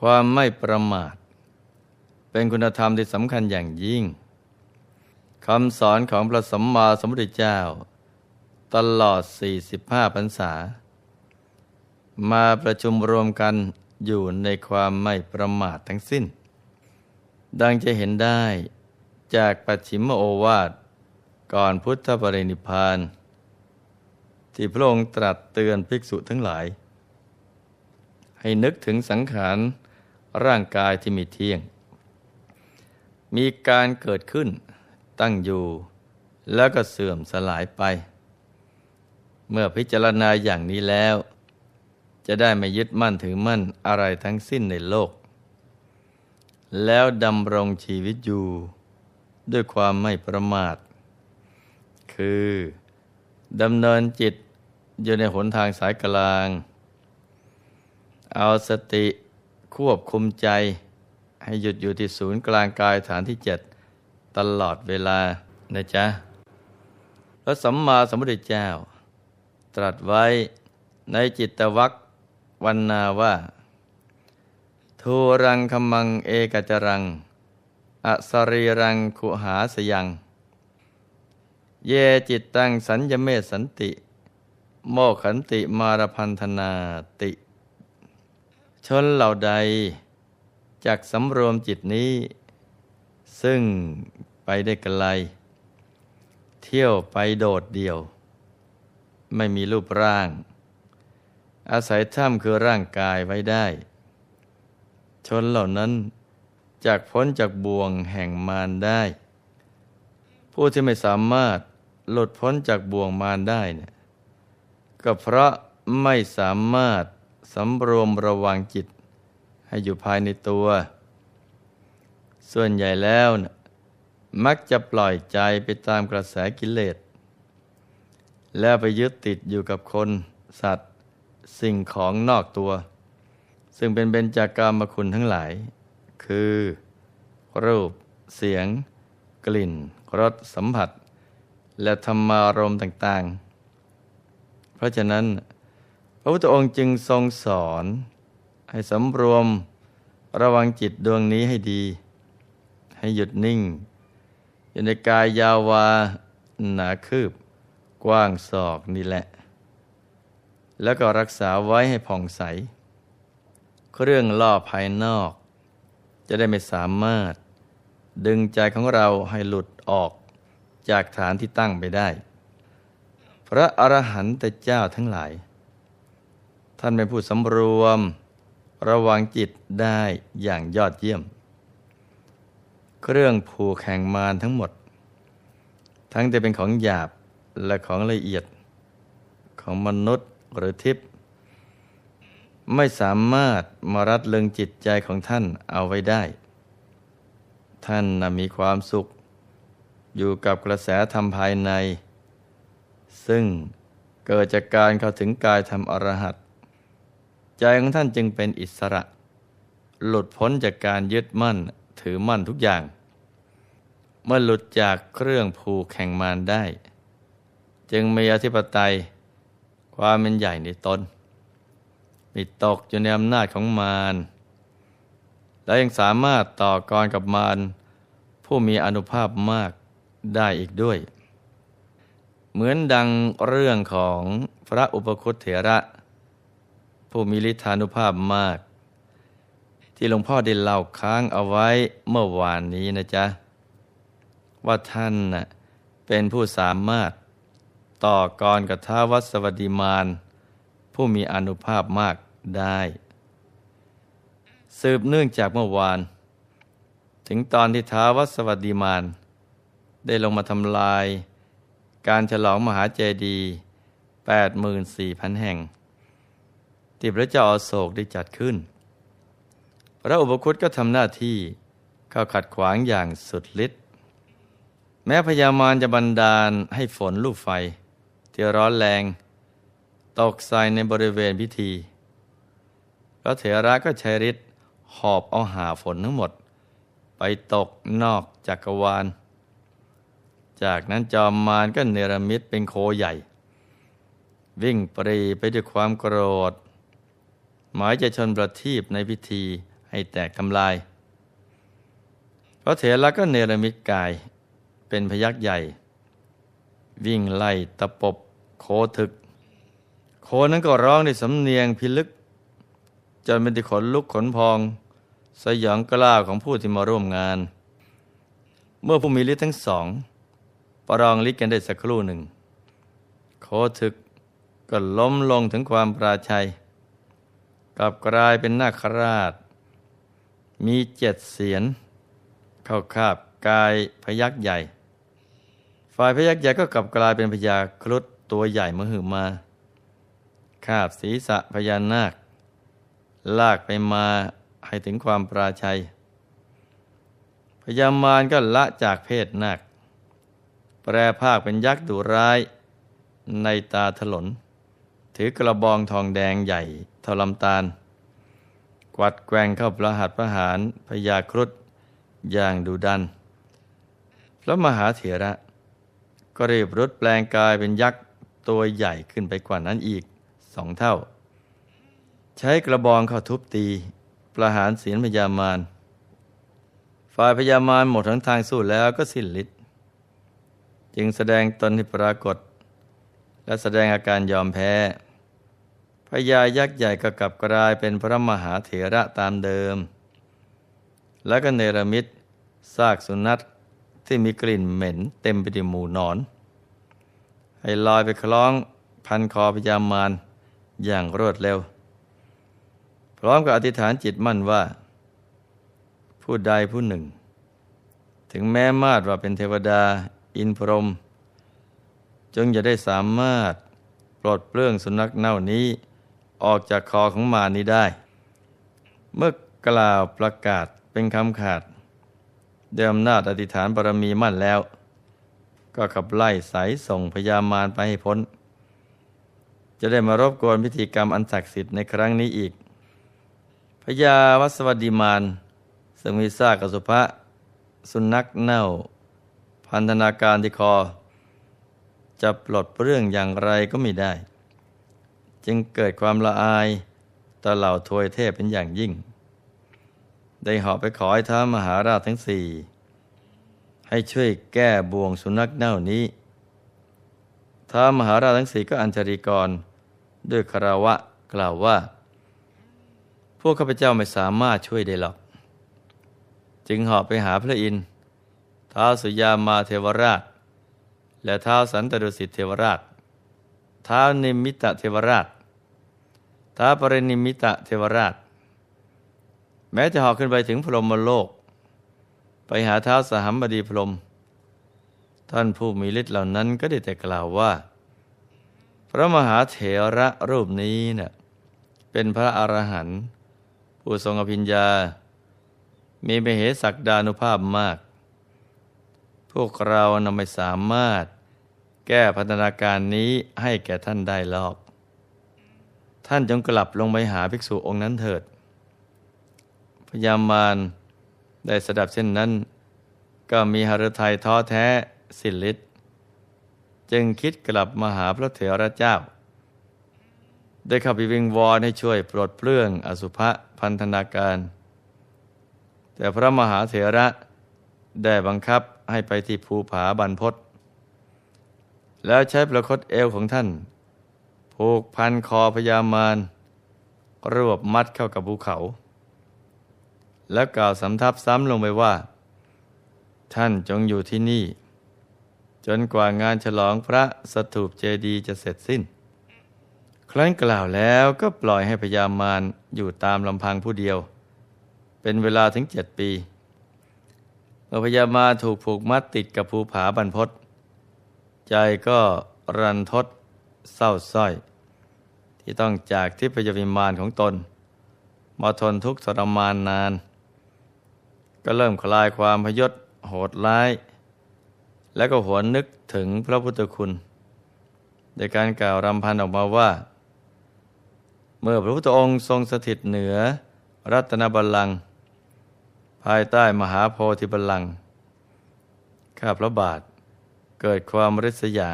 ความไม่ประมาท เป็นคุณธรรมที่สำคัญอย่างยิ่งคำสอนของพระสัมมาสัมพุทธเจ้า ตลอด 45พรรษา มาประชุมรวมกันอยู่ในความไม่ประมาททั้งสิ้น ดังจะเห็นได้จากปัจฉิมโอวาทก่อนพุทธปรินิพาน ที่พระองค์ตรัสเตือนภิกษุทั้งหลาย ให้นึกถึงสังขาร ร่างกายที่มีเที่ยง มีการเกิดขึ้นตั้งอยู่ แล้วก็เสื่อมสลายไป เมื่อพิจารณาอย่างนี้แล้ว จะได้ไม่ยึดมั่นถือมั่นอะไรทั้งสิ้นในโลก แล้วดำรงชีวิตอยู่ ด้วยความไม่ประมาท คือดำเนินจิตอยู่ในหนทางสายกลาง เอาสติ ควบคุมใจ ให้หยุดอยู่ที่ศูนย์กลางกายฐานที่เจ็ดตลอดเวลานะจ๊ะพระสัมมาสัมพุทธเจ้า ตรัสไว้ในจิตวัควันนาว่าทูรังคมังเอกจรัง อสรีรังขุหาสยัง เยจิตตังสัญญเมสันติ โมขันติมารพันธนาติ ชนเหล่าใดจากสำรวมจิตนี้ ซึ่งไปได้ไกล เที่ยวไปโดดเดี่ยว ไม่มีรูปร่าง อาศัยถ้ำคือร่างกายไว้ได้ ชนเหล่านั้นจากพ้นจากบ่วงแห่งมารได้ ผู้ที่ไม่สามารถหลุดพ้นจากบ่วงมารได้เนี่ยก็เพราะไม่สามารถ สำรวมระวังจิตให้อยู่ภายในตัว ส่วนใหญ่แล้วนะมักจะปล่อยใจไปตามกระแสกิเลส แล้วไปยึดติดอยู่กับคน สัตว์ สิ่งของนอกตัว ซึ่งเป็นเบญจากามคุณทั้งหลาย คือ รูป เสียง กลิ่น รส สัมผัส และธรรมารมต่าง ๆ เพราะฉะนั้น ระพุทธองค์จึงทรงสอน ให้สำรวมระวังจิตดวงนี้ให้ดี ให้หยุดนิ่ง อยู่ในกายยาวาหนาคืบ กว้างศอกนี่แหละ แล้วก็รักษาไว้ให้ผ่องใส เครื่องล่อภายนอก จะได้ไม่สามารถ ดึงใจของเราให้หลุดออกจากฐานที่ตั้งไปได้ พระอรหันตเจ้าทั้งหลาย ท่านเป็นผู้สำรวม ระวังจิตได้อย่างยอดเยี่ยม เครื่องผูกแห่งมารทั้งหมด ทั้งจะเป็นของหยาบและของละเอียด ของมนุษย์หรือทิพย์ไม่สามารถมารัดเลึงจิตใจของท่านเอาไว้ได้ ท่านมีความสุข อยู่กับกระแสธรรมภายใน ซึ่งเกิดจากการเข้าถึงกายธรรมอรหัต ใจของท่านจึงเป็นอิสระ หลุดพ้นจากการยึดมั่นถือมั่นทุกอย่าง เมื่อหลุดจากเครื่องผูกแข่งมารได้ จึงมีอธิปไตยความเป็นใหญ่ในตนมีตกอยู่ในอำนาจของมารและยังสามารถต่อกรกับมารผู้มีอนุภาพมากได้อีกด้วย เหมือนดังเรื่องของพระอุปคุตเถระ ผู้มีฤทธานุภาพมาก ที่หลวงพ่อได้เล่าค้างเอาไว้เมื่อวานนี้นะจ๊ะ ว่าท่านน่ะเป็นผู้สามารถต่อกรกับท้าวัสวดีมานผู้มีอนุภาพมากได้ สืบเนื่องจากเมื่อวาน ถึงตอนที่ท้าวัสวดีมาน ได้ลงมาทำลาย การฉลองมหาเจดีย์84,000 แห่ง ที่พระเจ้าอาโศกได้จัดขึ้น พระอุปคุตก็ทำหน้าที่เข้าขัดขวางอย่างสุดฤทธิ์แม้พญามารจะบันดาลให้ฝนลูกไฟ ที่ร้อนแรง ตกใส่ในบริเวณพิธี พระเถระก็ใช้ฤทธิ์หอบเอาหาฝนทั้งหมด ไปตกนอกจักรวาล จากนั้นจอมมารก็เนรมิตเป็นโคใหญ่ วิ่งปรีไปด้วยความโกรธ หมายจะชนประทีปในพิธีให้แตกทำลาย พระเถระก็เนรมิตกายเป็นพยักใหญ่ วิ่งไล่ตะปบโคถึก โคนั้นก็ร้องในสำเนียงพิลึก จนเป็นที่ขนลุกขนพอง สยองกล้าวของผู้ที่มาร่วมงาน เมื่อผู้มีฤทธิ์ทั้งสอง ประลองฤทธิ์กันได้สักครู่หนึ่ง โคถึกก็ล้มลงถึงความปราชัย กลับกลายเป็นนาคราช มีเจ็ดเสียน เข้าคาบกายพยักษ์ใหญ่ ฝ่ายพยักษ์ใหญ่ก็กลับกลายเป็นพญาครุฑตัวใหญ่มหึมา คาบศีรษะพญานาค ลากไปมาให้ถึงความปราชัย พญามารก็ละจากเพศนาค แปรภาคเป็นยักษ์ดุร้ายในตาถลน ถือกระบองทองแดงใหญ่เท่าลำตาล กวัดแกว่งเข้าประหัตประหารพญาครุฑอย่างดุดัน พระมหาเถระ ก็รีบรุดแปลงกายเป็นยักษ์ตัวใหญ่ขึ้นไปกว่านั้นอีกสองเท่า ใช้กระบองเข้าทุบตีประหารศีลพญามารฝ่ายพญามารหมดทั้งทางสู้แล้วก็สิ้นฤทธิ์จึงแสดงตนให้ปรากฏ และแสดงอาการยอมแพ้ พญายักษ์ใหญ่ก็กลับกลายเป็นพระมหาเถระตามเดิม แล้วก็เนรมิตซากสุนัขที่มีกลิ่นเหม็นเต็มไปด้วยหมูนอน ให้ลอยไปคล้องพันคอพญามารอย่างรวดเร็ว พร้อมกับอธิษฐานจิตมั่นว่า ผู้ใดผู้หนึ่ง ถึงแม้มาดว่าเป็นเทวดา อินพรหมจงจะได้สามารถปลดเปลื้องสุนัขเน่านี้ ออกจากคอของมารนี้ได้ เมื่อกล่าวประกาศเป็นคำขาดเดิมนาจอธิษฐานบารมีมั่นแล้ว ก็ขับไล่สายส่งพญามารไปให้พ้น จะได้มารบกวนพิธีกรรมอันศักดิ์สิทธิ์ในครั้งนี้อีกพญาวัสวดีมารซึ่งมีซากสุภะสุนัขเน่า พันธนาการที่คอ จะปลดเรื่องอย่างไรก็ไม่ได้ จึงเกิดความละอายต่อเหล่าทวยเทพเป็นอย่างยิ่ง ได้หาะไปขอให้ท้ามหาราชทั้งสี่ ให้ช่วยแก้บ่วงสุนัขเน่านี้ท้ามหาราชทั้งสี่ก็อัญชลีกร ด้วยคารวะกล่าวว่า พวกข้าพเจ้าไม่สามารถช่วยได้หรอก จึงหาะไปหาพระอินทร์ท้าวสุยามาเทวราช และท้าวสันตดุสิตเทวราชท้าวนิมิตะเทวราช ท้าปรินิมิตะเทวราช แม้จะหาะขึ้นไปถึงพรหมโลก ไปหาท้าสหัมบดีพรหมท่านผู้มีฤทธิ์เหล่านั้นก็ได้แต่กล่าวว่า พระมหาเถระรูปนี้เนะ่ะเป็นพระอรหันต์ผู้ทรงอภิญญา มีมเหศักดานุภาพมาก พวกเรานำไม่สามารถแก้พัฒนาการนี้ให้แก่ท่านได้หรอก ท่านจงกลับลงไปหาภิกษุองค์นั้นเถิด พยามารได้สดับเช่นนั้น ก็มีหฤทัยท้อแท้สิ้นฤทธิ์จึงคิดกลับมาหาพระเถระเจ้า ได้เข้าไปวิงวอนให้ช่วยปลดเปลื้องอสุภะพันธนาการ แต่พระมหาเถระได้บังคับให้ไปที่ภูผาบรรพศแล้วใช้ประคตเอวของท่าน ผูกพันคอพญามารรวบมัดเข้ากับภูเขา แล้วกล่าวสำทับซ้ำลงไปว่า ท่านจงอยู่ที่นี่ จนกว่างานฉลองพระสถูปเจดีย์จะเสร็จสิ้น ครั้นกล่าวแล้วก็ปล่อยให้พญามารอยู่ตามลำพังผู้เดียว เป็นเวลาถึงเจ็ดปีเมื่อพญามารถูกผูกมัดติดกับภูผาบรรพศใจก็รันทด เศร้าส้อย ที่ต้องจากทิพยวิมานของตน มาทนทุกข์ทรมานนาน ก็เริ่มคลายความพยศโหดร้าย แล้วก็หวนนึกถึงพระพุทธคุณโดยการกล่าวรำพันออกมาว่า เมื่อพระพุทธองค์ทรงสถิตเหนือรัตนบัลลังก์ภายใต้มหาโพธิบัลลังก์ข้าพระบาทเกิดความริษยา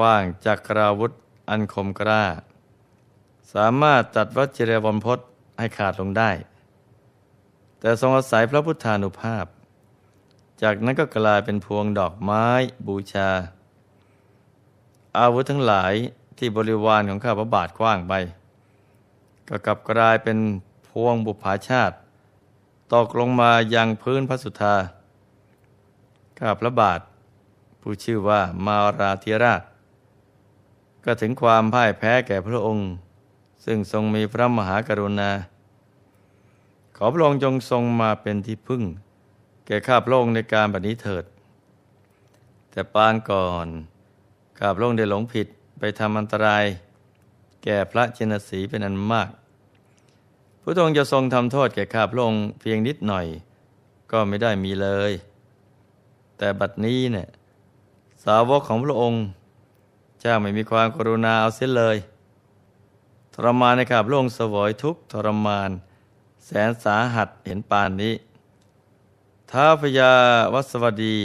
ว้างจักราวุธอันคมกล้า สามารถตัดวัชิรวรพศให้ขาดลงได้ แต่ทรงอาศัยพระพุทธานุภาพ จากนั้นก็กลายเป็นพวงดอกไม้บูชา อาวุธทั้งหลายที่บริวารของข้าพระบาทกว้างไปก็กลับกลายเป็นพวงบุพาชาติ ตกลงมายังพื้นพระสุธาข้าพระบาท ผู้ชื่อว่ามาราธิราช ก็ถึงความพ่ายแพ้แก่พระองค์ ซึ่งทรงมีพระมหากรุณา ขอพระองค์จงทรงมาเป็นที่พึ่ง แก่ข้าพระองค์ในการบัดนี้เถิด แต่ปางก่อนข้าพระองค์ได้หลงผิดไปทำอันตราย แก่พระเจนสีเป็นอันมากพระองค์จะทรงทำโทษแก่ข้าพระองค์เพียงนิดหน่อย ก็ไม่ได้มีเลย แต่บัดนี้เนี่ยสาวกของพระองค์ เจ้าไม่มีความกรุณาเอาเสียเลย ทรมานในข้าพระองสวยทุกทรมาน แสนสาหัสเห็นปานนี้ท้าพญาวัสวดี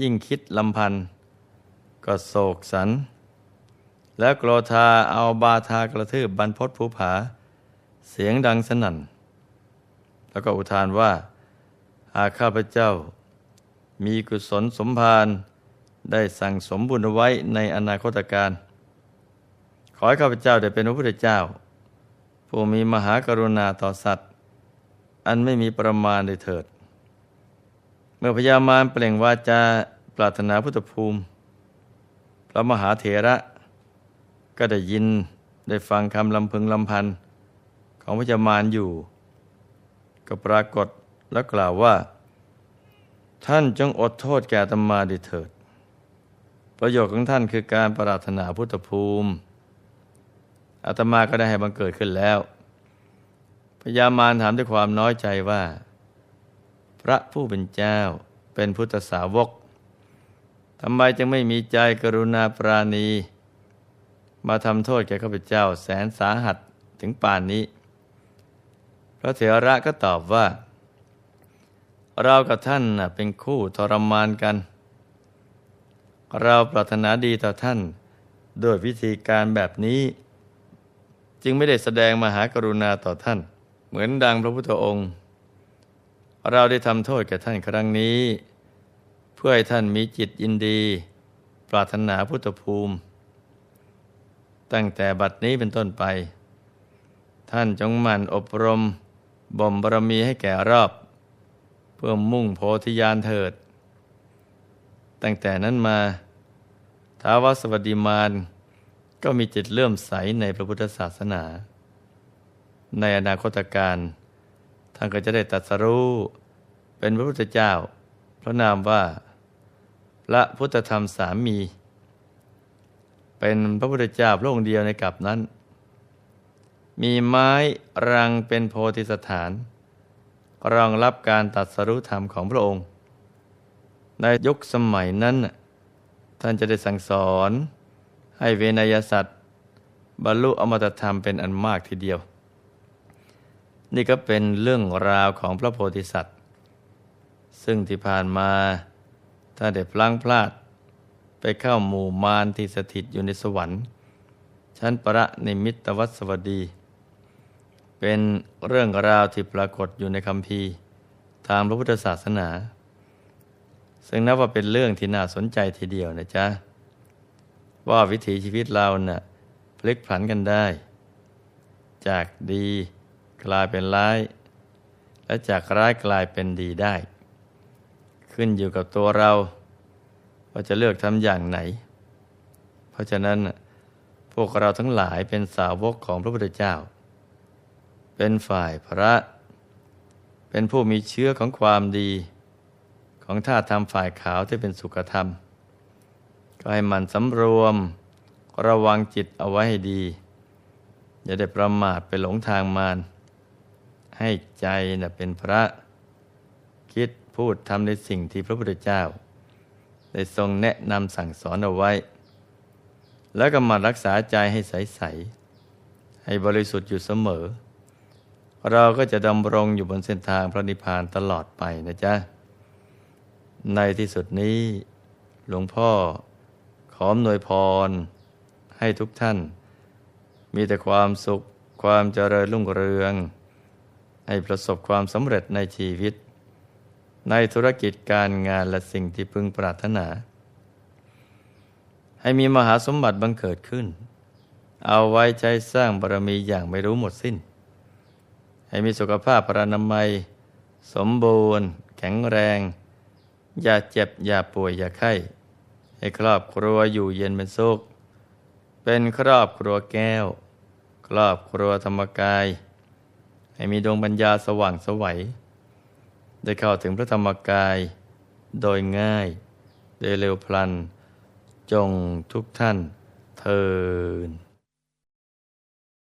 ยิ่งคิดลำพัน ก็โศกสัน และโกรธาเอาบาทากระทืบบรรพศภูผา เสียงดังสนั่น แล้วก็อุทานว่า หากข้าพเจ้า มีกุศลสมภาร ได้สั่งสมบุญไว้ในอนาคตการ ขอให้ข้าพเจ้าได้เป็นพระพุทธเจ้า ผู้มีมหากรุณาต่อสัตว์ อันไม่มีประมาณเลยเถิด เมื่อพญามารเปล่งวาจาปรารถนาพุทธภูมิ พระมหาเถระก็ได้ยินได้ฟังคำลำพึงลำพัน ของพญามารอยู่ ก็ปรากฏแล้วกล่าวว่า ท่านจงอดโทษแก่ตมาดิเถิด ประโยชน์ของท่านคือการปรารถนาพุทธภูมิอาตมาก็ได้ให้บังเกิดขึ้นแล้วพญามารถามด้วยความน้อยใจว่า พระผู้เป็นเจ้าเป็นพุทธสาวกทำไมจึงไม่มีใจกรุณาปราณี มาทำโทษแก่ข้าพเจ้าแสนสาหัสถึงป่านนี้ พระเถระก็ตอบว่า เรากับท่านเป็นคู่ทรมานกัน เราปรารถนาดีต่อท่าน ด้วยวิธีการแบบนี้ จึงไม่ได้แสดงมหากรุณาต่อท่าน เหมือนดังพระพุทธองค์ เราได้ทำโทษแก่ท่านครั้งนี้ เพื่อให้ท่านมีจิตยินดี ปรารถนาพุทธภูมิ ตั้งแต่บัดนี้เป็นต้นไป ท่านจงหมั่นอบรมบ่มบารมีให้แก่รอบ เพื่อมุ่งโพธิญาณเถิด ตั้งแต่นั้นมา ท้าวสวัสดิมานก็มีจิตเลื่อมใสในพระพุทธศาสนา ในอนาคตการท่านก็จะได้ตรัสรู้เป็นพระพุทธเจ้า พระนามว่า พระพุทธธรรมสามี เป็นพระพุทธเจ้าพระองค์เดียวในกลับนั้น มีไม้รังเป็นโพธิสถาน รองรับการตัดสรุธรรมของพระองค์ ในยุคสมัยนั้น ท่านจะได้สั่งสอนให้เวนยสัตว์บรรลุอมตะธรรมเป็นอันมากทีเดียว นี่ก็เป็นเรื่องราวของพระโพธิสัตว์ ซึ่งที่ผ่านมาถ้าได้พลั้งพลาด ไปเข้าหมู่มารที่สถิตอยู่ในสวรรค์ ชั้นประในมิตรวัสวดี เป็นเรื่องราวที่ปรากฏอยู่ในคำพีทางพระพุทธศาสนา ซึ่งนับว่าเป็นเรื่องที่น่าสนใจทีเดียวนะจ๊ะ ว่าวิถีชีวิตเรานะ่ะพลิกผันกันได้ จากดีกลายเป็นร้าย และจากร้ายกลายเป็นดีได้ ขึ้นอยู่กับตัวเรา ว่าจะเลือกทำอย่างไหน เพราะฉะนั้นพวกเราทั้งหลายเป็นสาวกของพระพุทธเจ้า เป็นฝ่ายพระ เป็นผู้มีเชื้อของความดี ของท่าทำฝ่ายขาวที่เป็นสุขธรรม ก็ให้มันสำรวมระวังจิตเอาไว้ให้ดี อย่าได้ประมาทไปหลงทางมารให้ใจนะเป็นพระคิดพูดทำในสิ่งที่พระพุทธเจ้า ได้ทรงแนะนำสั่งสอนเอาไว้ แล้วก็มารักษาใจให้ใสๆให้บริสุทธิ์อยู่เสมอ เราก็จะดำรงอยู่บนเส้นทางพระนิพพานตลอดไปนะจ๊ะ ในที่สุดนี้ หลวงพ่อขอมนวยพร ให้ทุกท่าน มีแต่ความสุขความเจริญรุ่งเรือง ให้ประสบความสำเร็จในชีวิต ในธุรกิจการงานและสิ่งที่พึงปรารถนา ให้มีมหาสมบัติบังเกิดขึ้น เอาไว้ใช้สร้างบารมีอย่างไม่รู้หมดสิ้น ให้มีสุขภาพพรานามัย สมบูรณ์ แข็งแรง อย่าเจ็บ อย่าป่วย อย่าไข้ ให้ครอบครัวอยู่เย็นเป็นสุข เป็นครอบครัวแก้ว ครอบครัวธรรมกาย ให้มีดวงปัญญาสว่างสวัย ได้เข้าถึงพระธรรมกาย โดยง่าย โดยเร็วพลัน จงทุกท่านเทิน